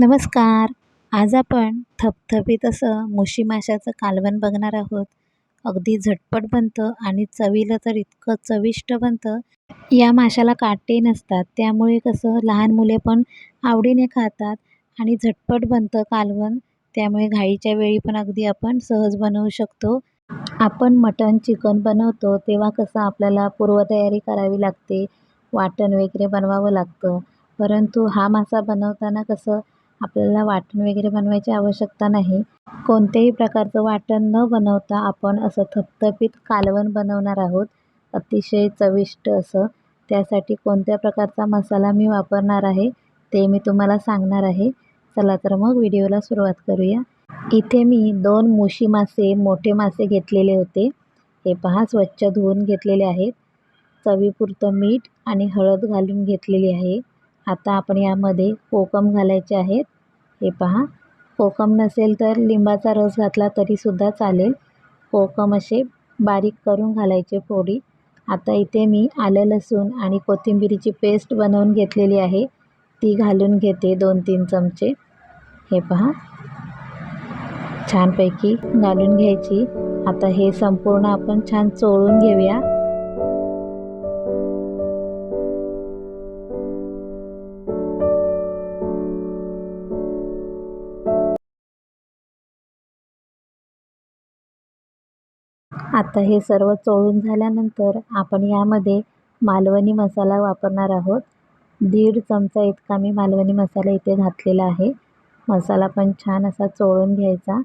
नमस्कार. आज आपण थपथपीत असं मुशी माशाचं कालवण बघणार आहोत. अगदी झटपट बनतं आणि चवीला तर इतकं चविष्ट बनतं. या माशाला काटे नसतात. त्यामुळे कसं लहान मुले पण आवडीने खातात आणि झटपट बनतं कालवण. त्यामुळे घाईच्या वेळी पण अगदी आपण सहज बनवू शकतो. आपण मटण चिकन बनवतो तेव्हा कसं आपल्याला पूर्वतयारी करावी लागते. वाटण वगैरे बनवावं लागतं. परंतु हा मासा बनवताना कसं आपल्याला वाटण वगैरे बनवायची आवश्यकता नाही. कोणत्याही प्रकारचं वाटण न बनवता आपण असं थपथपीत कालवण बनवणार आहोत. अतिशय चविष्ट असं. त्यासाठी कोणत्या प्रकारचा मसाला मी वापरणार आहे ते मी तुम्हाला सांगणार आहे. चला तर मग व्हिडिओला सुरुवात करूया. इथे मी दोन मुशी मासे मोठे मासे घेतलेले होते. हे पहा स्वच्छ धुवून घेतलेले आहेत. चवीपुरतं मीठ आणि हळद घालून घेतलेली आहे. आता आपण यामध्ये कोकम घालायचे आहेत. हे पहा. कोकम नसेल तर लिंबाचा रस घातला तरीसुद्धा चालेल. कोकम असे बारीक करून घालायचे फोडी. आता इथे मी आलं लसूण आणि कोथिंबिरीची पेस्ट बनवून घेतलेली आहे. ती घालून घेते दोन तीन चमचे. हे पहा. छानपैकी घालून घ्यायची. आता हे संपूर्ण आपण छान चोळून घेऊया. आता हे सर्व चोळून झाल्यानंतर आपण यामध्ये मालवणी मसाला वापरणार आहोत. दीड चमचा इतका मी मालवणी मसाला इथे घातलेला आहे. मसाला पण छान असा चोळून घ्यायचा.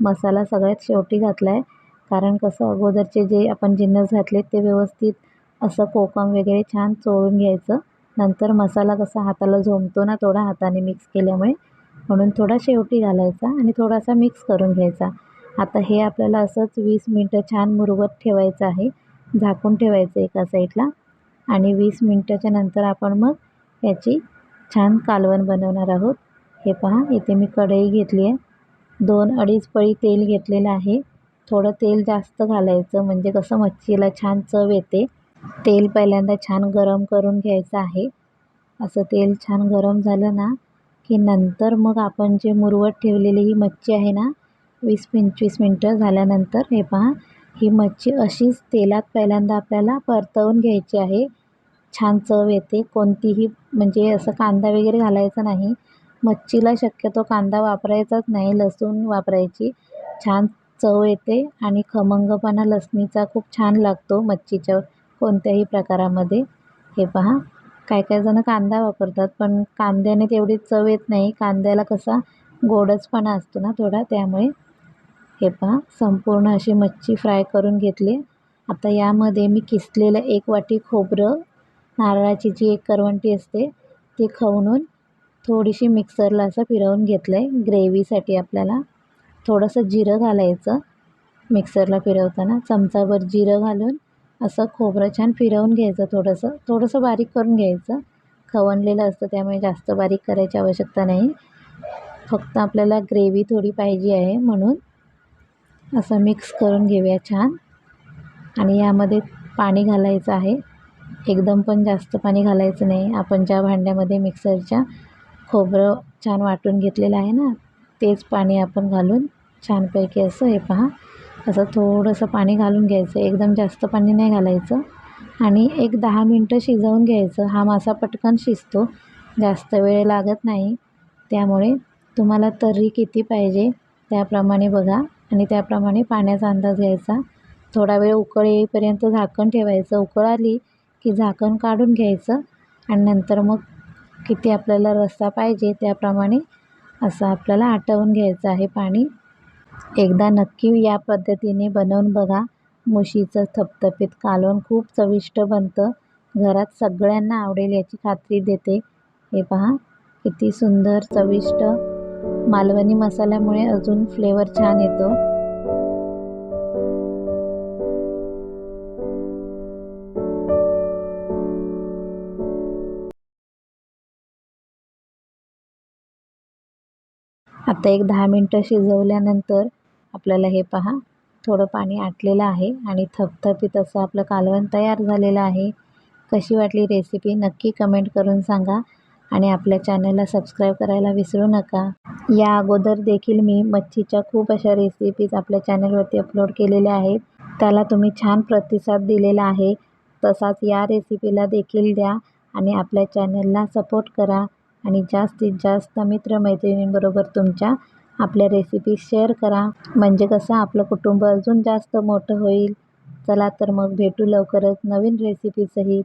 मसाला सगळ्यात शेवटी घातला आहे कारण कसं अगोदरचे जे आपण जिन्नस घातले ते व्यवस्थित असं कोकम वगैरे छान चोळून घ्यायचं. नंतर मसाला कसा हाताला झोमतो ना थोडा हाताने मिक्स केल्यामुळे. म्हणून थोडा शेवटी घालायचा आणि थोडासा मिक्स करून घ्यायचा. आता हे आपल्याला असंच वीस मिनटं छान मुरवत ठेवायचं आहे. झाकून ठेवायचं एका साईडला. आणि वीस मिनटाच्या नंतर आपण मग याची छान कालवण बनवणार आहोत. हे पहा इथे मी कढई घेतली आहे. दोन अडीच पळी तेल घेतलेलं आहे. थोडं तेल जास्त घालायचं म्हणजे कसं मच्छीला छान चव येते. तेल पहिल्यांदा छान गरम करून घ्यायचं आहे. असं तेल छान गरम झालं ना की नंतर मग आपण जे मुरवत ठेवलेली ही मच्छी आहे ना वीस पंचवीस मिनटं झाल्यानंतर हे पहा ही मच्छी अशीच तेलात पहिल्यांदा आपल्याला परतवून घ्यायची आहे. छान चव येते. कोणतीही म्हणजे असं कांदा वगैरे घालायचा नाही. मच्छीला शक्यतो कांदा वापरायचाच नाही लसूण वापरायची. छान चव येते आणि खमंगपणा लसणीचा खूप छान लागतो मच्छीच्या कोणत्याही प्रकारामध्ये. हे पहा काय काय जणं कांदा वापरतात पण कांद्याने तेवढी चव येत नाही. कांद्याला कसा गोडचपणा असतो ना थोडा त्यामुळे हे पहा संपूर्ण अशी मच्छी फ्राय करून घेतली. आता यामध्ये मी किसलेलं एक वाटी खोबरं नारळाची जी एक करवंटी असते ती खवणून थोडीशी मिक्सरला असं फिरवून घेतलं आहे ग्रेव्हीसाठी आपल्याला थोडंसं जिरं घालायचं मिक्सरला फिरवताना. चमचाभर जिरं घालून असं खोबरं छान फिरवून घ्यायचं थोडंसं. थोडंसं बारीक करून घ्यायचं. खवणलेलं असतं त्यामुळे जास्त बारीक करायची आवश्यकता नाही. फक्त आपल्याला ग्रेव्ही थोडी पाहिजे आहे म्हणून असं मिक्स करून घेऊया छान. आणि यामध्ये पाणी घालायचं आहे. एकदम पण जास्त पाणी घालायचं नाही. आपण ज्या भांड्यामध्ये मिक्सरच्या खोबरं छान वाटून घेतलेलं आहे ना तेच पाणी आपण घालून छानपैकी असं हे पहा. असं थोडंसं पाणी घालून घ्यायचं. एकदम जास्त पाणी नाही घालायचं. आणि एक दहा मिनटं शिजवून घ्यायचं. हा मासा पटकन शिजतो. जास्त वेळ लागत नाही. त्यामुळे तुम्हाला तर्री किती पाहिजे त्याप्रमाणे बघा. आणि त्याप्रमाणे पाण्याचा अंदाज घ्यायचा. थोडा वेळ उकळ येईपर्यंत झाकण ठेवायचं. उकळ आली की झाकण काढून घ्यायचं आणि नंतर मग किती आपल्याला रस्सा पाहिजे त्याप्रमाणे असं आपल्याला आटवून घ्यायचं आहे पाणी. एकदा नक्की या पद्धतीने बनवून बघा. मुशीचं थपथपीत कालवण खूप चविष्ट बनतं. घरात सगळ्यांना आवडेल याची खात्री देते. हे पहा किती सुंदर चविष्ट मालवणी मसाल्यामुळे अजून फ्लेवर छान येतो. आता एक दहा मिनटं शिजवल्यानंतर आपल्याला हे पहा थोडं पाणी आटलेलं आहे आणि थपथपीत असं आपलं कालवण तयार झालेलं आहे. कशी वाटली रेसिपी नक्की कमेंट करून सांगा. आणि आपल्या चॅनलला सबस्क्राईब करायला विसरू नका. या अगोदर देखील मी मच्छीच्या खूप अशा रेसिपीज आपल्या चॅनलवरती अपलोड केलेल्या आहेत. त्याला तुम्ही छान प्रतिसाद दिलेला आहे. तसाच या रेसिपीला देखील द्या आणि आपल्या चॅनलला सपोर्ट करा. आणि जास्तीत जास्त मित्रमैत्रिणींबरोबर तुमच्या आपल्या रेसिपी शेअर करा. म्हणजे कसं आपलं कुटुंब अजून जास्त मोठं होईल. चला तर मग भेटू लवकरच नवीन रेसिपीसहित